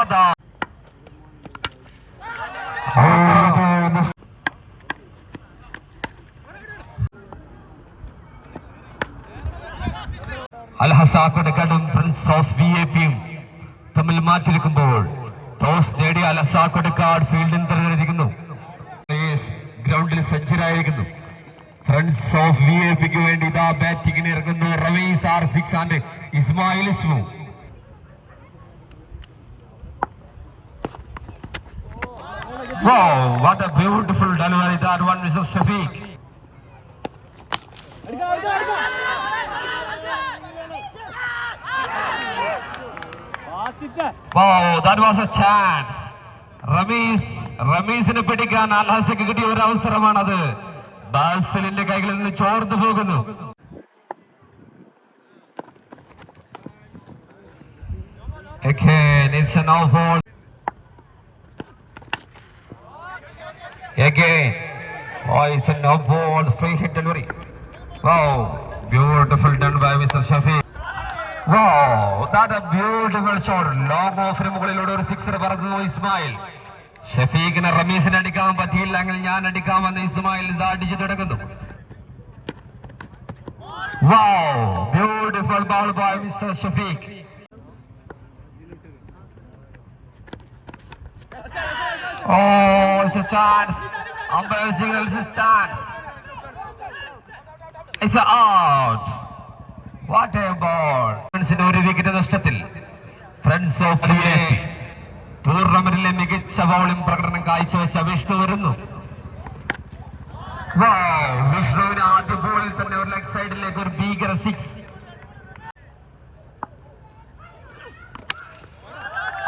അതാ അൽഹസാക്കോടക്കാടും prince of V A പിയും തമ്മിൽ മാറ്റിരിക്കുമ്പോൾ ടോസ് നേടിയ കാർഡ് ഫീൽഡിൽ തിരഞ്ഞെടുക്കുന്നു ഗ്രൗണ്ടിൽ സെഞ്ചുറിയായിരിക്കുന്നു ഫ്രണ്ട്സ് ഓഫ് വി എ പിക്ക് വേണ്ടി ഇതാ ബാറ്റിങ്ങിന് ഇറങ്ങുന്നു. Ravees R six and Ismail Ismu. Wow, what a beautiful delivery that one, Mr. Shafiq. Wow, that was a chance. Ramees റമീസിനെ പിടിക്കാൻ അൽഹസക്ക് കിട്ടിയ ഒരു അവസരമാണത് ബാസലിന്റെ കൈകളിൽ നിന്ന് ചോർന്നു പോകുന്നു it's an off ball. Again, oh, it's a no ball, free hit delivery. Wow, beautiful done by Mr. Shafi. Wow, that a beautiful shot. Long ഓഫിന് മുകളിലൂടെ ഒരു sixer പറക്കുന്നു ഇസ്മായിൽ ഷഫീഖിനെ റമീസിന് അടിക്കാൻ പറ്റിയില്ലെങ്കിൽ ഞാൻ അടിക്കാമെന്ന് ഇസ്മായിൽ ഇതാ അടിച്ചു തുടങ്ങുന്നു Wow, beautiful ball by Mr. Shafiq. Oh, it's a chance. Umpire signals his chance. It's a out. What a ball. ഫ്രണ്ട്സിന് ഒരു വിക്കറ്റ് നഷ്ടത്തിൽ ഫ്രണ്ട്സ് ഓഫ് ടൂർണമെന്റിലെ മികച്ച ബൗളിംഗ് പ്രകടനം കാഴ്ചവെച്ച വിഷ്ണു വരുന്നു വിഷ്ണുവിന് ആദ്യ ബോളിൽ തന്നെ ഒരു ലെഗ് സൈഡിലേക്ക് ഒരു ഭീകര സിക്സ്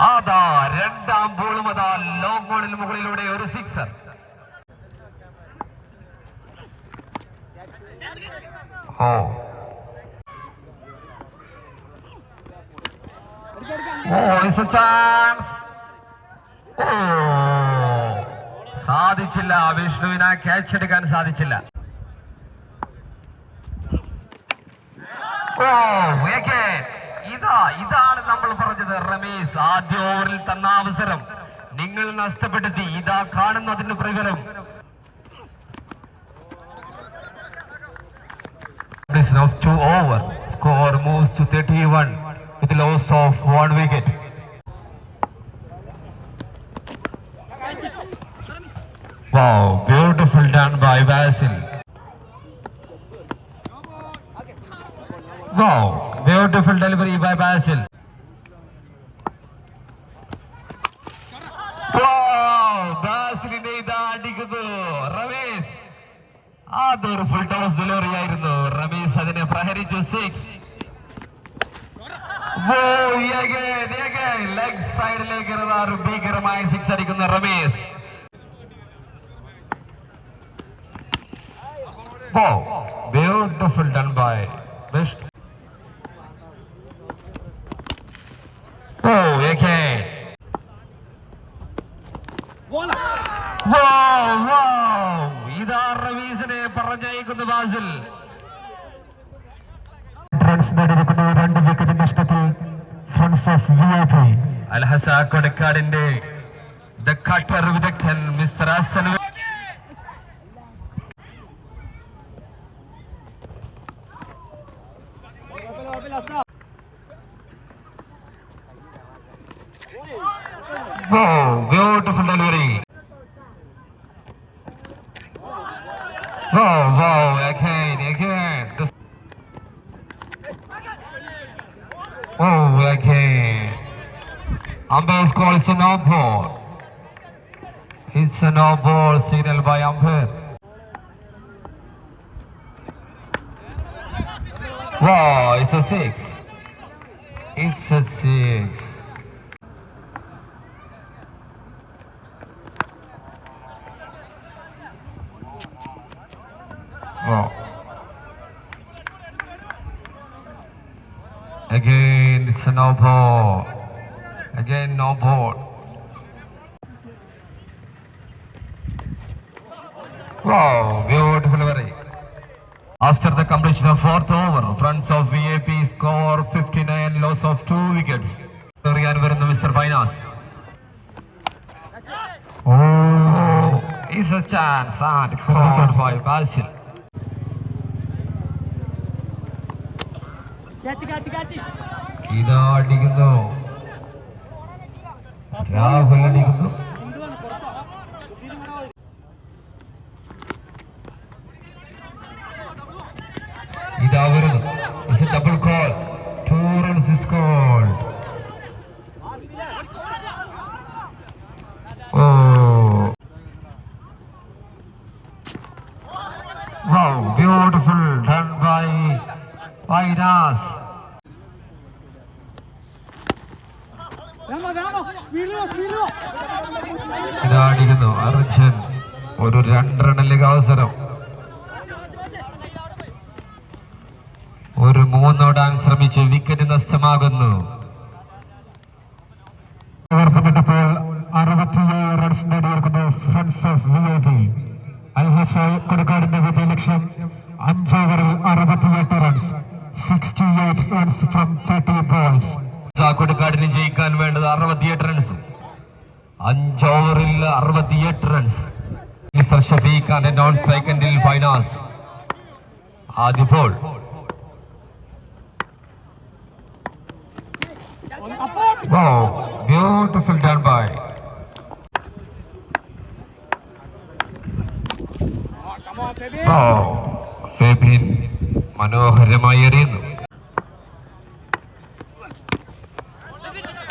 അതാ രണ്ടാം ബോളും അതാ ലോങ് ബോളിന് മുകളിലൂടെ ഒരു സിക്സർ ഓ. ചാൻസ് സാധിച്ചില്ല വിഷ്ണുവിന് ക്യാച്ച് എടുക്കാൻ സാധിച്ചില്ല. ഓ again. ഇതാ ഇതാണ് നമ്മൾ പറഞ്ഞത്. റമേശ് ആദ്യ ഓവറിൽ തന്ന അവസരം. നിങ്ങൾ നഷ്ടപ്പെടുത്തി. ഇതാ കാണുന്നതിന് പ്രകരം. Of two over score moves to thirty one with loss of one wicket wow beautiful done by Basil wow beautiful delivery by Basil Wow, ബാസിലിനെ ഇതാ അടിക്കുന്നു റമീസ് അതൊരു ഫുൾ ടോസ് ഡെലിവറി ആയിരുന്നു. റമീസ് അതിനെ പ്രഹരിച്ചു. സിക്സ് ലെഗ് സൈഡിലേക്ക് ഭീകരമായ സിക്സ് അടിക്കുന്ന Ramees. Beautiful done by best oh again. Wow, wow. ഇതാ റമീസിനെ പറഞ്ഞയക്കുന്നു ബാസിൽ? റൺസ് നേടിയിരിക്കുന്നു രണ്ട് വിക്കറ്റ് നഷ്ടത്തിൽ friends of V I P Alhasa കൊടക്കാടിന്റെ the cutter വിദഗ്ധൻ mister Hasan beautiful beautiful Wow, wow, again, again. The... Oh, again. Umpire's call is a no ball. It's a no signal by umpire. Wow, it's a six. It's a six. Again, it's a no ball. Again, no ball. Wow, beautiful very. After the completion of fourth over, fronts of VAP score 59, loss of two wickets. അറിയാൻ വരുന്നു mister Fainas oh is a chance and ഇതാ അടിക്കുന്നു. രാഹുൽ അടിക്കുന്നു. ഇതാ വരുന്നു. Double call two runs is called oh Wow, beautiful done by by Nas. ഇതാ അടിക്കുന്നു അർജുൻ ഒരു രണ്ട് റണ്ണിലേക്ക് അവസരം. ഒരു മൂന്നോടാൻ ശ്രമിച്ച് വിക്കറ്റ് നഷ്ടമാകുന്നു. അറുപത്തിയേഴ് runs friends of V I P Alhasa കൊടുക്കാടിന്റെ വിജയലക്ഷ്യം അഞ്ച് ഓവറിൽ അറുപത്തിയെട്ട് runs sixty eight runs from thirty balls കൊടുക്കാടിന് ജയിക്കാൻ വേണ്ടത് അറുപത്തിയെട്ട് റൺസ് അഞ്ച് ഓവറിൽ അറുപത്തിയെട്ട് runs mister Shafeeq and non സെക്കൻഡിൽ ഫൈനാൻസ് ആദ്യ ball Wow, beautiful done by. Febin മനോഹരമായി എറിയുന്നു.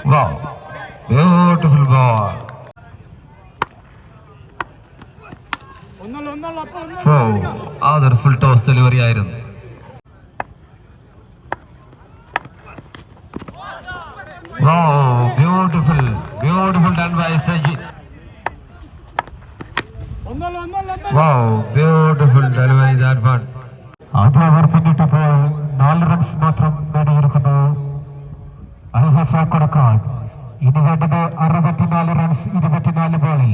Beautiful beautiful ball. Wow, അതൊരു ഫുൾ ടോസ് ഡെലിവറി ആയിരുന്നു. Beautiful beautiful done by Saji beautiful delivery that one. ആദ്യ ഓവർ പിന്നിട്ടപ്പോൾ നാല് റൺസ് മാത്രം നേടിയിരിക്കുന്നു. അൽഹസ കൊടുക്കാട് ഇനി വേണ്ടത് അറുപത്തിനാല് റൺസ് ഇരുപത്തിനാല് ബോളിൽ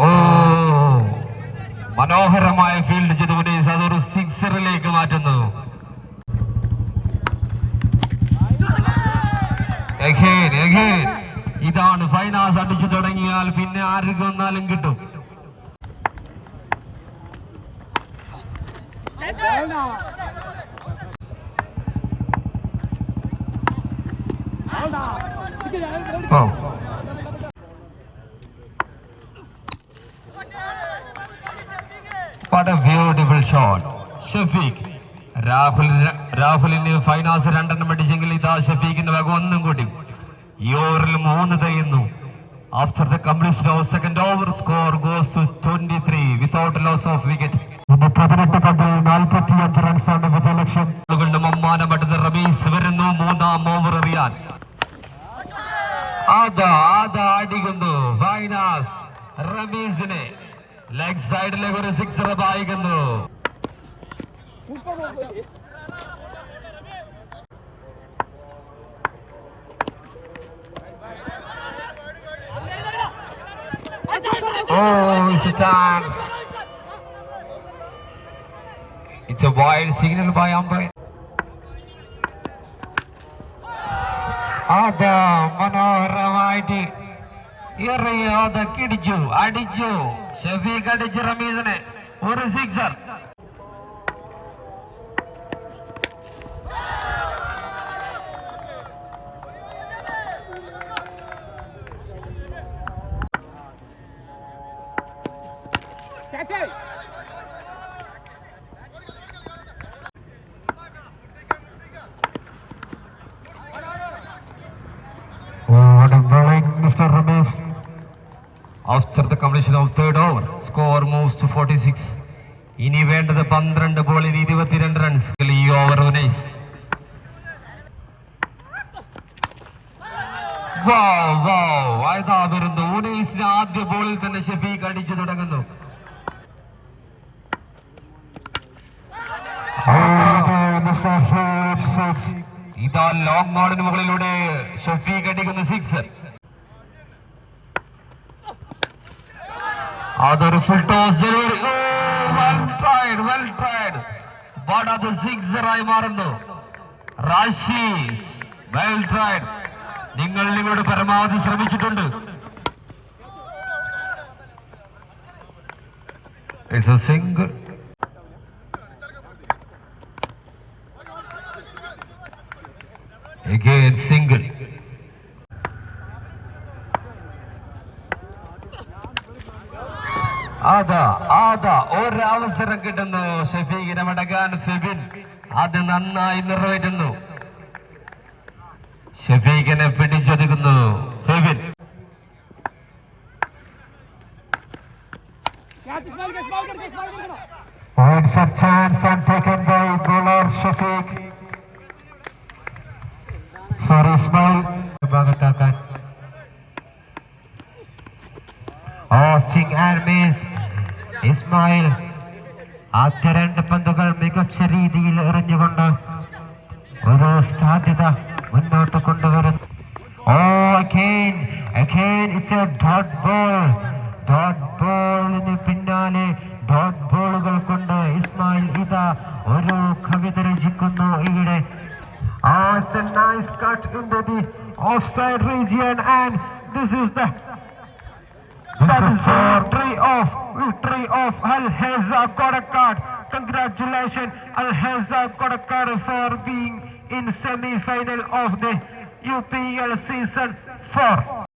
Oh, മനോഹരമായ ഫീൽഡ് ചെയ്ത് വിനീസ് അതൊരു സിക്സറിലേക്ക് മാറ്റുന്നു. ഇതാണ് ഫൈനാസ് അടിച്ചു തുടങ്ങിയാൽ പിന്നെ ആർക്ക് കിട്ടും. Oh. What a beautiful shot. Shafeeq Rahul രാഹുലിന് ഫൈനാസ് രണ്ടെണ്ണം അടിച്ചെങ്കിൽ ഇതാ ഷഫീഖിന്റെ വക ഒന്നും കൂടി ഈ ഓവറിൽ മൂന്ന് തികയുന്നു after the completion of second over score goes to twenty three without loss of wicket ഇനി പതിനെട്ട് പന്തിൽ നാൽപ്പത്തിയഞ്ച് റൺസാണ് വിജയലക്ഷ്യം. മമ്മാനപ്പെട്ടത് റമീസ് വരുന്നു. മൂന്നാം ഓവർ എറിയാൻ. അതാ അതാ അടിക്കുന്നു ഫൈനാസ് റമീസിനെ ലെഗ് സൈഡിലേക്ക് ഒരു സിക്സർ പായിക്കുന്നു. Oh, it's a chance. It's a wild signal by umpire. അത് മനോഹരമായിട്ട് എറിയാതെ കിടിച്ചു അടിച്ചു. ഷഫീഖ് അടിച്ചു റമീസിനെ. ഒരു sixer after the completion of third over score moves to forty six ഇനി വേണ്ടത് പന്ത്രണ്ട് ബോളിൽ ഇരുപത്തിരണ്ട് റൺസ് ഈ ഓവർ ഉനൈസ്. വരുന്നു ഉനൈസിന് ആദ്യ ബോളിൽ തന്നെ ഷഫീഖ് അടിച്ചു തുടങ്ങുന്നു. ഇതാ ലോങ് ബോളിന് മുകളിലൂടെ ഷഫീഖ് അടിക്കുന്ന സിക്സ് അതൊരു full toss delivery well tried well tried but അത് സിക്സറായി മാറുന്നു റാഷീസ് വെൽ ട്രൈഡ് നിങ്ങൾ നിങ്ങളുടെ പരമാവധി ശ്രമിച്ചിട്ടുണ്ട്. It's a single Again, single. അതാ അതാ ഒരവസരം കിട്ടുന്നു. ഷഫീഖിനെ മടങ്ങാൻ ഫെബിൻ അത് നന്നായി നിറവേറ്റുന്നു ഷഫീഖിനെ പിടിച്ചൊതുക്കുന്നു Febin. Points of chance and taken by bowler Shafiq. Sorry, Ismail. ഭാഗത്താക്കാൻ. Oh swing and miss. Ismail. ആദ്യ രണ്ട് പന്തുകൾ മികച്ച രീതിയിൽ എറിഞ്ഞുകൊണ്ട് ഒരു സാധ്യത മുന്നോട്ട് കൊണ്ടുവരുന്നു. ഓ അഖേൻ അഖേൻ it's a dot ball dot ബോളിന് പിന്നാലെ ഡോട്ട് ബോളുകൾ കൊണ്ട് ഇസ്മായിൽ ഇതാ ഒരു കവിത രചിക്കുന്നു ഇവിടെ. Oh, it's a nice cut into the offside region and this is the that is the victory of victory of Al Hazza Kodakad. Congratulations, Al Hazza Kodakad for being in semi-final of the UPL season 4.